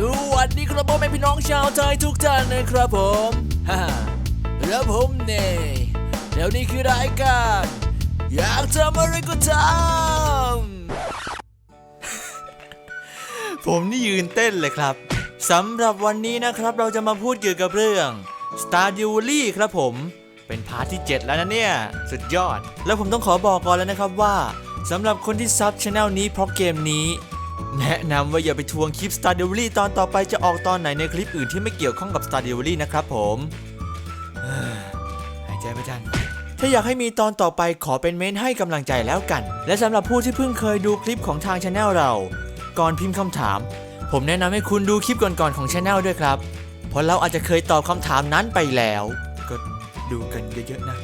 สวัสดีครับพ่อแม่พี่น้องชาวไทยทุกท่านนะครับผมฮ่าแล้วผมเนี่ยเดี๋ยวนี้คือรายการ อยากทำอะไรก็ทำ ผมนี่ยืนเต้นเลยครับสำหรับวันนี้นะครับเราจะมาพูดเกี่ยวกับเรื่อง Stardew Valley ครับผม เป็นพาร์ทที่ 7 แล้วนะเนี่ย สุดยอด แล้วผมต้องขอบอกก่อนแล้วนะครับว่าสำหรับคนที่ซับช anel นี้เพราะเกมนี้ แนะนำว่าอย่าไปทวงคลิป Stardew Valley ตอนต่อไปจะออกตอนไหนในคลิปอื่นที่ไม่เกี่ยวข้องกับ Stardew Valley นะครับผมหายใจไม่ทันถ้าอยากให้มีตอนต่อไปขอเป็นเม้นให้กำลังใจแล้วกัน และสำหรับผู้ที่เพิ่งเคยดูคลิปของทางช anel เรา ก่อนพิมพ์คำถาม ผมแนะนำให้คุณดูคลิปก่อนๆของช anel ด้วยครับ เพราะเราอาจจะเคยตอบคำถามนั้นไปแล้ว ก็ดูกันเยอะๆนะ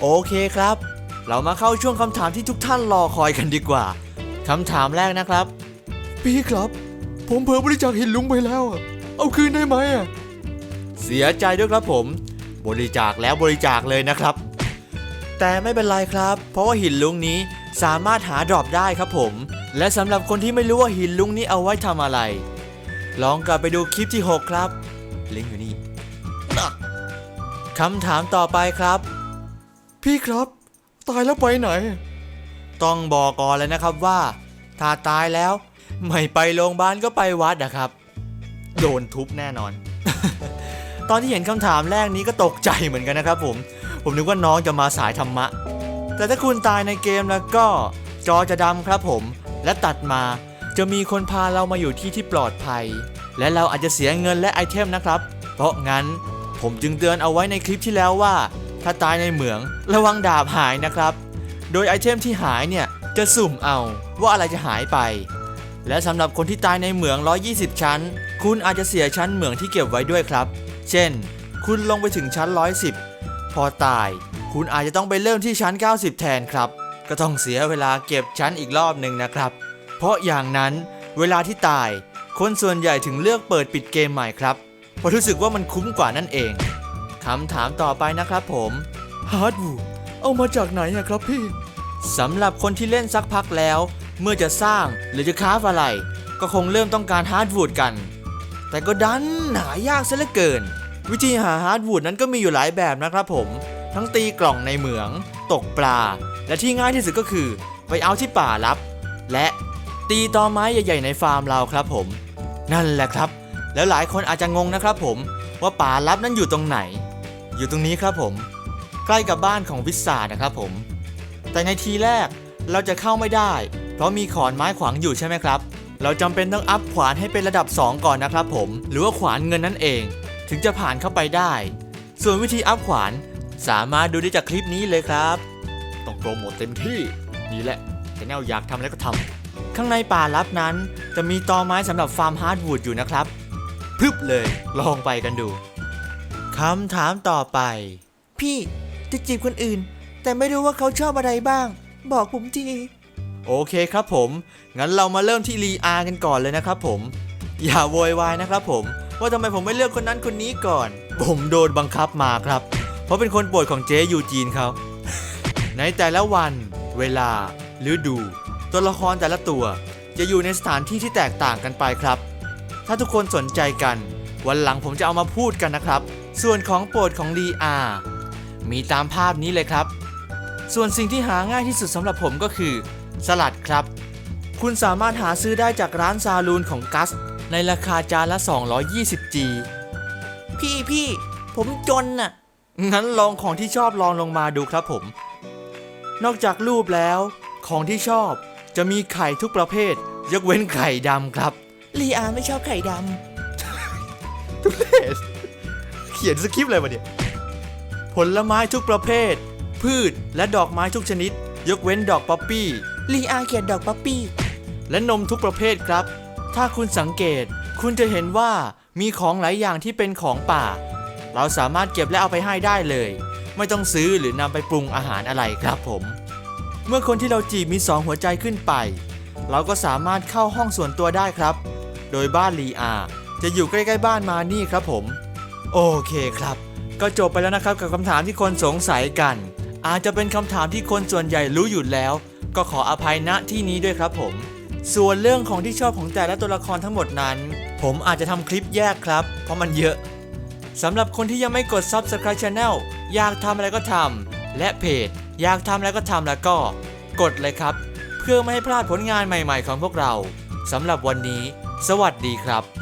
โอเคครับ เรามาเข้าช่วงคำถามที่ทุกท่านรอคอยกันดีกว่า คำถามแรกนะครับ พี่ครับ ผมเผลอบริจาคหินลุงไปแล้วอะเอาคืนได้ไหมอะเสียใจด้วยครับผม บริจาคแล้วบริจาคเลยนะครับ แต่ไม่เป็นไรครับ เพราะว่าหินลุงนี้สามารถหาดรอปได้ครับผม และสำหรับคนที่ไม่รู้ว่าหินลุงนี้เอาไว้ทำอะไร ลองกลับไปดูคลิปที่ 6 ครับ ลิงก์อยู่นี่อะคำถามต่อไปครับ พี่ครับ ตายแล้วไปไหน ต้องบอกก่อนเลยนะครับว่าถ้าตายแล้ว ไม่ไปโรงพยาบาลก็ไปวัดนะครับ โดนทุบแน่นอน ตอนที่เห็นคำถามแรกนี้ก็ตกใจเหมือนกันนะครับผม ผมนึกว่าน้องจะมาสายธรรมะ แต่ถ้าคุณตายในเกมแล้วก็จอจะดำครับผม และตัดมาจะมีคนพาเรามาอยู่ที่ที่ปลอดภัย และเราอาจจะเสียเงินและไอเทมนะครับ เพราะงั้นผมจึงเตือนเอาไว้ในคลิปที่แล้วว่า ถ้าตายในเหมืองระวังดาบหายนะครับ โดยไอเทมที่หายเนี่ยจะสุ่มเอาว่าอะไรจะหายไป และสำหรับคนที่ตายในเหมือง 120 ชั้น คุณอาจจะเสียชั้นเหมืองที่เก็บไว้ด้วยครับ เช่น คุณลงไปถึงชั้น 110 พอตาย คุณอาจจะต้องไปเริ่มที่ชั้น 90 แทนครับ ก็ต้องเสียเวลาเก็บชั้นอีกรอบหนึ่งนะครับ เพราะอย่างนั้นเวลาที่ตาย คนส่วนใหญ่ถึงเลือกเปิดปิดเกมใหม่ครับเพราะรู้สึกว่ามันคุ้มกว่านั่นเองคำถามต่อไปนะครับผมฮาร์ดวูดเอามาจากไหนอะครับพี่ สำหรับคนที่เล่นสักพักแล้ว เมื่อจะสร้างหรือจะคราฟอะไร ก็คงเริ่มต้องการฮาร์ดวูดกัน แต่ก็ดันหายากซะเหลือเกิน วิธีหาฮาร์ดวูดนั้นก็มีอยู่หลายแบบนะครับผม ทั้งตีกล่องในเหมือง ตกปลา และที่ง่ายที่สุดก็คือ ไปเอาที่ป่าลับ และตีตอไม้ใหญ่ ๆ ในฟาร์มเราครับผม นั่นแหละครับ แล้วหลายคนอาจจะงงนะครับผมว่าป่าลับนั้นอยู่ตรงไหน อยู่ตรงนี้ครับผม ใกล้กับบ้านของวิสานะครับผม แต่ในทีแรกเราจะเข้าไม่ได้ เพราะมีขอนไม้ขวางอยู่ใช่ไหมครับ เราจำเป็นต้องอัพขวานให้เป็นระดับ 2 ก่อนนะครับผม หรือว่าขวานเงินนั่นเอง ถึงจะผ่านเข้าไปได้ ส่วนวิธีอัพขวานสามารถดูได้จากคลิปนี้เลยครับต้องโปรโมทเต็มที่นี่แหละแนลอยากทำอะไรก็ทำข้างในป่าลับนั้น จะมีตอไม้สำหรับฟาร์มฮาร์ดวูดอยู่นะครับพรึบเลยลองไปกันดูคำถามต่อไป พี่จะจีบคนอื่น แต่ไม่รู้ว่าเขาชอบอะไรบ้าง บอกผมทีโอเคครับผม งั้นเรามาเริ่มที่รีอากันก่อนเลยนะครับผม อย่าโวยวายนะครับผม ว่าทำไมผมไม่เลือกคนนั้นคนนี้ก่อน ผมโดนบังคับมาครับ เพราะเป็นคนโปรดของเจ๊ยูจีนเขาในแต่ละวัน เวลา ฤดู ตัวละครแต่ละตัว จะอยู่ในสถานที่ที่แตกต่างกันไปครับ ถ้าทุกคนสนใจกัน วันหลังผมจะเอามาพูดกันนะครับ ส่วนของโปรดของรีอา มีตามภาพนี้เลยครับ ส่วนสิ่งที่หาง่ายที่สุดสำหรับผมก็คือ สลัดครับ คุณสามารถหาซื้อได้จากร้านซาลูนของกัส ในราคาจานละ 220G พี่พี่ผมจนน่ะ งั้นลองของที่ชอบลองลงมาดูครับผม นอกจากรูปแล้ว ของที่ชอบจะมีไข่ทุกประเภท ยกเว้นไข่ดำครับ ลีอาไม่ชอบไข่ดำทุเรศเขียนสคริปต์อะไรมาเนี่ย ผลไม้ทุกประเภท พืช และดอกไม้ทุกชนิด ยกเว้นดอกป๊อปปี้ ลีอาเขียนดอกป๊อปปี้ และนมทุกประเภทครับ ถ้าคุณสังเกต คุณจะเห็นว่ามีของหลายอย่างที่เป็นของป่า เราสามารถเก็บและเอาไปให้ได้เลย ไม่ต้องซื้อหรือนำไปปรุงอาหารอะไรครับผม เมื่อคนที่เราจีบมีสองหัวใจขึ้นไป เราก็สามารถเข้าห้องส่วนตัวได้ครับ โดยบ้านลีอา จะอยู่ใกล้ๆบ้านมานี่ครับผม โอเคครับ ก็จบไปแล้วนะครับกับคำถามที่คนสงสัยกัน อาจจะเป็นคำถามที่คนส่วนใหญ่รู้อยู่แล้ว ก็ขออภัยณที่นี้ด้วยครับผม ส่วนเรื่องของที่ชอบของแต่ละตัวละครทั้งหมดนั้น ผมอาจจะทำคลิปแยกครับ เพราะมันเยอะสำหรับคนที่ยังไม่กด Subscribe Channel อยากทำอะไรก็ทำและเพจ อยากทำอะไรก็ทำแล้วก็ กดเลยครับ เพื่อไม่ให้พลาดผลงานใหม่ ๆ ของพวกเราสำหรับวันนี้ สวัสดีครับ